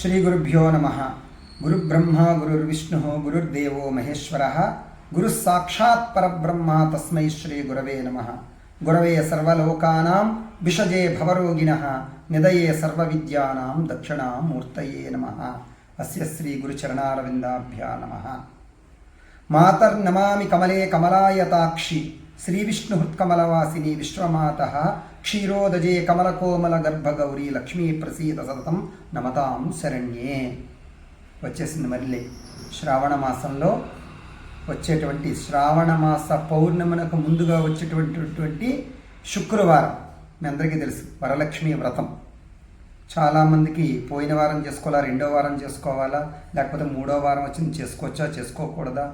శ్రీ గురుభ్యో నమ. గురుబ్రహ్మ గురుర్విష్ణు గురుర్దేవో మహేశ్వర. గురు సాక్షాత్ పరబ్రహ్మ తస్మై శ్రీ గురవే నమ. గురవే సర్వలోకానాం విషజే భవరోగిణ. నిదయే సర్వవిద్యానాం దక్షిణామూర్తయే నమ. అస్య శ్రీ గురుచరణారవిందాభ్యా నమ. మాతర్నమామి కమలే కమలాయతాక్షి. శ్రీవిష్ణుహృత్కమలవాసిని విశ్వమాత. క్షీరోదజే కమలకోమల గర్భగౌరీ లక్ష్మీ ప్రసీద సతతం నమతాం శరణ్యే. వచ్చేసింది మళ్ళీ. శ్రావణ మాసంలో వచ్చేటువంటి శ్రావణ మాస పౌర్ణమునకు ముందుగా వచ్చేటటువంటి శుక్రవారం. మీ అందరికీ తెలుసు వరలక్ష్మి వ్రతం. చాలామందికి పోయిన వారం చేసుకోవాలా రెండో వారం చేసుకోవాలా లేకపోతే మూడో వారం వచ్చింది చేసుకోవచ్చా చేసుకోకూడదా?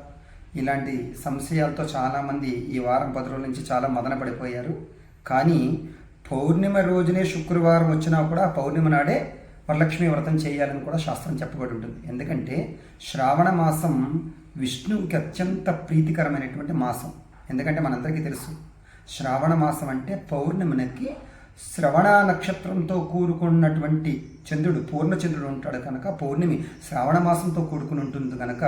ఇలాంటి సంశయాలతో చాలామంది ఈ వారం పది రోజుల నుంచి చాలా మదన పడిపోయారు. కానీ పౌర్ణిమ రోజునే శుక్రవారం వచ్చినా కూడా పౌర్ణిమ నాడే వరలక్ష్మి వ్రతం చేయాలని కూడా శాస్త్రం చెప్పబడి ఉంటుంది. ఎందుకంటే శ్రావణ మాసం విష్ణువుకి అత్యంత ప్రీతికరమైనటువంటి మాసం. ఎందుకంటే మనందరికీ తెలుసు శ్రావణ మాసం అంటే పౌర్ణమినకి శ్రవణ నక్షత్రంతో కూడుకున్నటువంటి చంద్రుడు పూర్ణచంద్రుడు ఉంటాడు కనుక పౌర్ణమి శ్రావణ మాసంతో కూడుకుని ఉంటుంది కనుక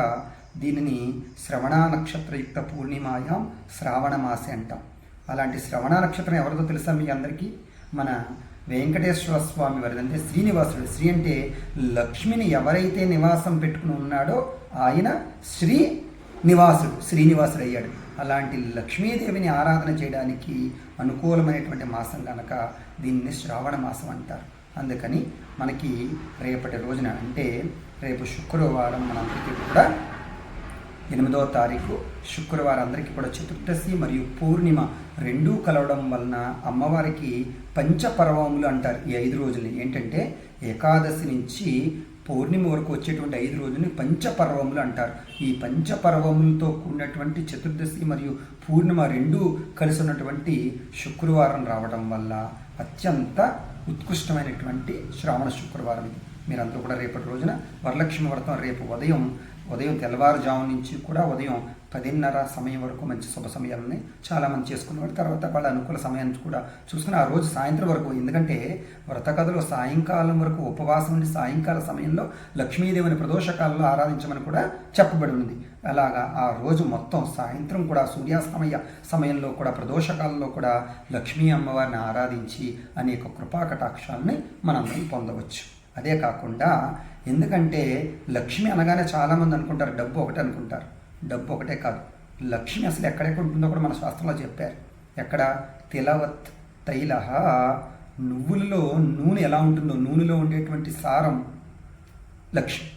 దీనిని శ్రవణ నక్షత్రయుక్త పూర్ణిమాయాం శ్రావణ మాసే అంటాం. అలాంటి శ్రవణ నక్షత్రం ఎవరిదో తెలుసా మీ అందరికీ? మన వెంకటేశ్వర స్వామి వారిది. అంటే శ్రీనివాసుడు. శ్రీ అంటే లక్ష్మిని ఎవరైతే నివాసం పెట్టుకుని ఉన్నాడో ఆయన శ్రీ నివాసుడు శ్రీనివాసుడు అయ్యాడు. అలాంటి లక్ష్మీదేవిని ఆరాధన చేయడానికి అనుకూలమైనటువంటి మాసం కనుక దీన్ని శ్రావణ మాసం అంటారు. అందుకని మనకి రేపటి రోజున అంటే రేపు శుక్రవారం మనందరికీ కూడా ఎనిమిదో తారీఖు శుక్రవారం అందరికీ కూడా చతుర్దశి మరియు పూర్ణిమ రెండూ కలవడం వలన అమ్మవారికి పంచపర్వములు అంటారు ఈ ఐదు రోజుల్ని. ఏంటంటే ఏకాదశి నుంచి పౌర్ణిమ వరకు వచ్చేటువంటి ఐదు రోజుల్ని పంచపర్వములు అంటారు. ఈ పంచపర్వములతో కూడినటువంటి చతుర్దశి మరియు పూర్ణిమ రెండూ కలిసి ఉన్నటువంటి శుక్రవారం రావడం వల్ల అత్యంత ఉత్కృష్టమైనటువంటి శ్రావణ శుక్రవారం ఇది. మీరందరూ కూడా రేపటి రోజున వరలక్ష్మి వ్రతం రేపు ఉదయం ఉదయం తెల్లవారుజాము నుంచి కూడా ఉదయం పదిన్నర సమయం వరకు మంచి శుభ సమయాలని చాలామంది చేసుకునేవారు. తర్వాత వాళ్ళ అనుకూల సమయాన్ని కూడా చూసుకుని ఆ రోజు సాయంత్రం వరకు ఎందుకంటే వ్రత కథలో సాయంకాలం వరకు ఉపవాసం ఉండి సాయంకాల సమయంలో లక్ష్మీదేవిని ప్రదోషకాలలో ఆరాధించమని కూడా చెప్పబడి ఉంది అలాగా ఆ రోజు మొత్తం సాయంత్రం కూడా సూర్యాస్తమయ సమయంలో కూడా ప్రదోషకాలలో కూడా లక్ష్మీ అమ్మవారిని ఆరాధించి అనేక కృపాకటాక్షాలని మనందరం పొందవచ్చు. అదే కాకుండా ఎందుకంటే లక్ష్మి అనగానే చాలామంది అనుకుంటారు డబ్బు ఒకటే అనుకుంటారు. డబ్బు ఒకటే కాదు. లక్ష్మి అసలు ఎక్కడెక్కడ ఉంటుందో కూడా మన శాస్త్రంలో చెప్పారు. ఎక్కడ? తిలవత్ తైల నువ్వులలో నూనె ఎలా ఉంటుందో నూనెలో ఉండేటువంటి సారం. లక్ష్మి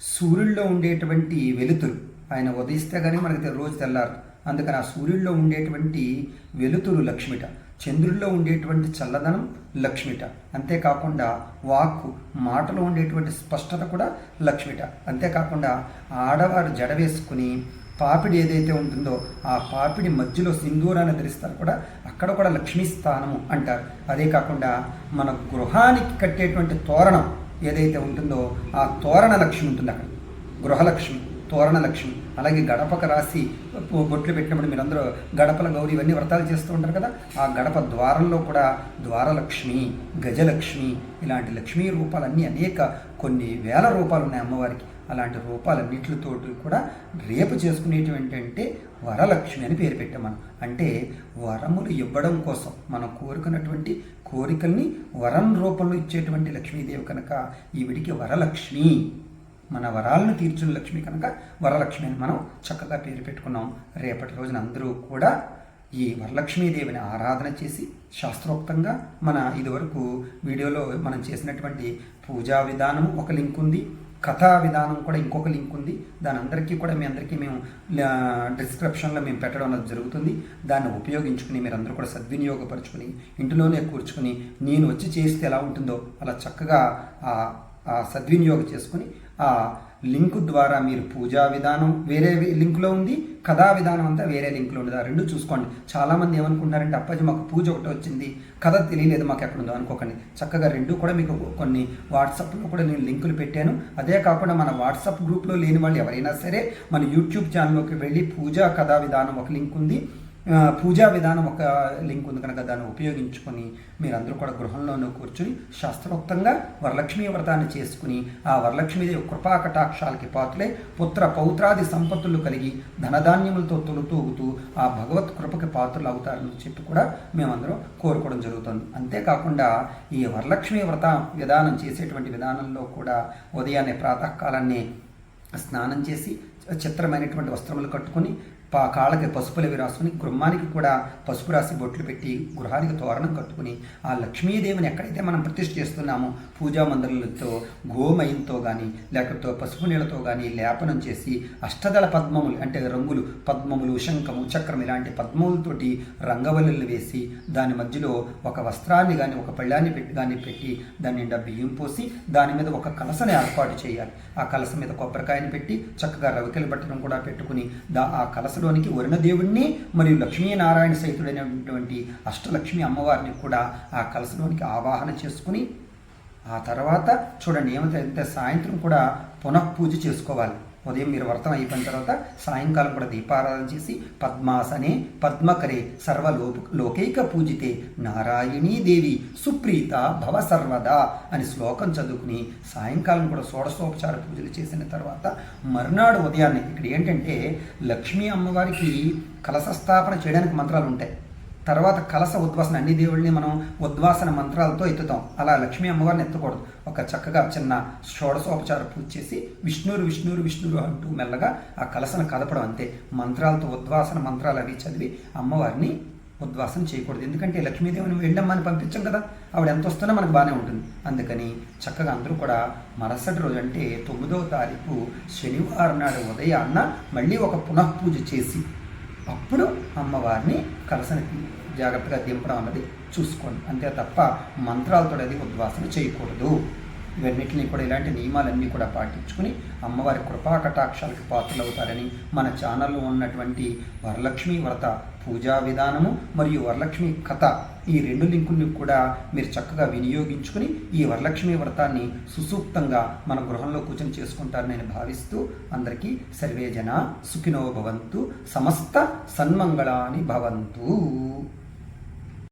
సూర్యుల్లో ఉండేటువంటి వెలుతురు. ఆయన ఉదయిస్తే కానీ మనకి రోజు తెల్లారు అందుకని ఆ సూర్యుల్లో ఉండేటువంటి వెలుతురు లక్ష్మిట. చంద్రుల్లో ఉండేటువంటి చల్లదనం లక్ష్మిట. అంతేకాకుండా వాక్కు మాటలో ఉండేటువంటి స్పష్టత కూడా లక్ష్మిట. అంతేకాకుండా ఆడవారు జడ వేసుకుని పాపిడి ఏదైతే ఉంటుందో ఆ పాపిడి మధ్యలో సింధూరాన్ని ధరిస్తారు కూడా అక్కడ కూడా లక్ష్మీ స్థానము అంటారు. అదే కాకుండా మన గృహానికి కట్టేటువంటి తోరణం ఏదైతే ఉంటుందో ఆ తోరణ లక్ష్మి ఉంటుంది అక్కడ. గృహలక్ష్మి. తోరణ లక్ష్మి అలాగే గడపకు రాసి బొట్లు పెట్టినప్పుడు మీరందరూ గడపల గౌరి ఇవన్నీ వ్రతాలు చేస్తూ ఉంటారు కదా? ఆ గడప ద్వారంలో కూడా ద్వారలక్ష్మి గజలక్ష్మి ఇలాంటి లక్ష్మీ రూపాలన్నీ అనేక కొన్ని వేల రూపాలు ఉన్నాయి అమ్మవారికి. అలాంటి రూపాలన్నింటితో కూడా రేపు చేసుకునేటువంటి అంటే వరలక్ష్మి అని పేరు పెట్టాం మనం. అంటే వరములు ఇవ్వడం కోసం మనం కోరుకున్నటువంటి కోరికల్ని వరం రూపంలో ఇచ్చేటువంటి లక్ష్మీదేవి కనుక ఈవిడికి వరలక్ష్మి. మన వరాలను తీర్చిన లక్ష్మి కనుక వరలక్ష్మి అని మనం చక్కగా పేరు పెట్టుకున్నాం. రేపటి రోజున అందరూ కూడా ఈ వరలక్ష్మీదేవిని ఆరాధన చేసి శాస్త్రోక్తంగా మన ఇదివరకు వీడియోలో మనం చేసినటువంటి పూజా విధానం ఒక లింక్ ఉంది. కథా విధానం కూడా ఇంకొక లింక్ ఉంది. దాని అందరికీ కూడా మీ అందరికీ మేము డిస్క్రిప్షన్లో మేము పెట్టడం అనేది జరుగుతుంది. దాన్ని ఉపయోగించుకుని మీరు అందరూ కూడా సద్వినియోగపరుచుకుని ఇంటిలోనే కూర్చుకుని నేను వచ్చి చేస్తే ఎలా ఉంటుందో అలా చక్కగా ఆ సద్వినియోగం చేసుకుని ఆ లింక్ ద్వారా మీరు పూజా విధానం వేరే లింక్లో ఉంది కథా విధానం అంతా వేరే లింక్లో ఉంది. ఆ రెండు చూసుకోండి. చాలామంది ఏమనుకుంటున్నారంటే అప్పాజీ మాకు పూజ ఒకటి వచ్చింది కథ తెలియలేదు మాకు ఎక్కడుందో అనుకోకండి. చక్కగా రెండు కూడా మీకు కొన్ని వాట్సాప్లో కూడా నేను లింకులు పెట్టాను. అదే కాకుండా మన వాట్సాప్ గ్రూప్లో లేని వాళ్ళు ఎవరైనా సరే మన యూట్యూబ్ ఛానల్లోకి వెళ్ళి పూజా కథా విధానం ఒక లింక్ ఉంది. పూజా విధానం ఒక లింక్ ఉంది కనుక దాన్ని ఉపయోగించుకొని మీరందరూ కూడా గృహంలోనూ కూర్చుని శాస్త్రోక్తంగా వరలక్ష్మీ వ్రతాన్ని చేసుకుని ఆ వరలక్ష్మీదేవి కృపా కటాక్షాలకి పాత్రలే పుత్ర పౌత్రాది సంపత్తులు కలిగి ధనధాన్యములతో తొలుతూగుతూ ఆ భగవత్ కృపకి పాత్రలు అవుతారని చెప్పి కూడా మేమందరం కోరుకోవడం జరుగుతుంది. అంతేకాకుండా ఈ వరలక్ష్మీ వ్రత విధానం చేసేటువంటి విధానంలో కూడా ఉదయాన్నే ప్రాతకాలాన్ని స్నానం చేసి చిత్రమైనటువంటి వస్త్రములు కట్టుకొని పా కాళ్ళకి పసుపులవి రాసుకుని గృహానికి కూడా పసుపు రాసి బొట్లు పెట్టి గృహానికి తోరణం కట్టుకుని ఆ లక్ష్మీదేవిని ఎక్కడైతే మనం ప్రతిష్ఠ చేస్తున్నామో పూజా మందిరాలతో గోమయంతో కానీ లేకపోతే పసుపు నీళ్ళతో కానీ లేపనం చేసి అష్టదళ పద్మములు అంటే రంగులు పద్మములు శంఖము చక్రం ఇలాంటి పద్మములతోటి రంగవల్లులు వేసి దాని మధ్యలో ఒక వస్త్రాన్ని కానీ ఒక పళ్ళాన్ని పెట్టి కానీ పెట్టి దాని నిండా బియ్యం పోసి దాని మీద ఒక కలసని ఏర్పాటు చేయాలి. ఆ కలస మీద కొబ్బరికాయని పెట్టి చక్కగా రవికెల బట్టను కూడా పెట్టుకుని దా ఆ కలస వరుణ దేవుణ్ణి మరియు లక్ష్మీనారాయణ సహితుడైనటువంటి అష్టలక్ష్మి అమ్మవారిని కూడా ఆ కలసలోనికి ఆవాహన చేసుకుని ఆ తర్వాత చూడండి ఏమైతే సాయంత్రం కూడా పునః పూజ చేసుకోవాలి. ఉదయం మీరు వ్రతం అయిపోయిన తర్వాత సాయంకాలం కూడా దీపారాధన చేసి పద్మాసనే పద్మకరే సర్వలో లోకైక పూజితే నారాయణీ దేవి సుప్రీత భవ సర్వదా అని శ్లోకం చదువుకుని సాయంకాలం కూడా షోడశోపచార పూజలు చేసిన తర్వాత మరునాడు ఉదయాన్నే ఇక్కడ ఏంటంటే లక్ష్మీ అమ్మవారికి కలశ స్థాపన చేయడానికి మంత్రాలు ఉంటాయి. తర్వాత కలస ఉద్వాసన అన్ని దేవుళ్ళని మనం ఉద్వాసన మంత్రాలతో ఎత్తుతాం. అలా లక్ష్మీ అమ్మవారిని ఎత్తకూడదు. ఒక చక్కగా చిన్న షోడశోపచార పూజ చేసి విష్ణురు విష్ణురు విష్ణురు అంటూ మెల్లగా ఆ కలసను కదపడం అంతే. మంత్రాలతో ఉద్వాసన మంత్రాలు అవి చదివి అమ్మవారిని ఉద్వాసన చేయకూడదు. ఎందుకంటే లక్ష్మీదేవిని వెళ్ళమ్మని పంపించాం కదా ఆవిడ ఎంత వస్తున్నా మనకు బాగానే ఉంటుంది. అందుకని చక్కగా అందరూ కూడా మరుసటి రోజు అంటే తొమ్మిదవ తారీఖు శనివారం నాడు ఉదయాన్న మళ్ళీ ఒక పునః పూజ చేసి అప్పుడు అమ్మవారిని కలసని జాగ్రత్తగా దింపడం అన్నది చూసుకోండి. అంతే తప్ప మంత్రాలతో అది ఉద్వాసన చేయకూడదు. ఇవన్నిటిని కూడా ఇలాంటి నియమాలన్నీ కూడా పాటించుకుని అమ్మవారి కృపా కటాక్షాలకు పాత్రలవుతారని మన ఛానల్లో ఉన్నటువంటి వరలక్ష్మి వ్రత పూజా విధానము మరియు వరలక్ష్మి కథ ఈ రెండు లింకుల్ని కూడా మీరు చక్కగా వినియోగించుకుని ఈ వరలక్ష్మి వ్రతాన్ని సుసూక్తంగా మన గృహంలో కూర్చొని చేసుకుంటారని నేను భావిస్తూ అందరికీ సర్వేజన సుఖినో భవంతు సమస్త సన్మంగళాని భవంతు.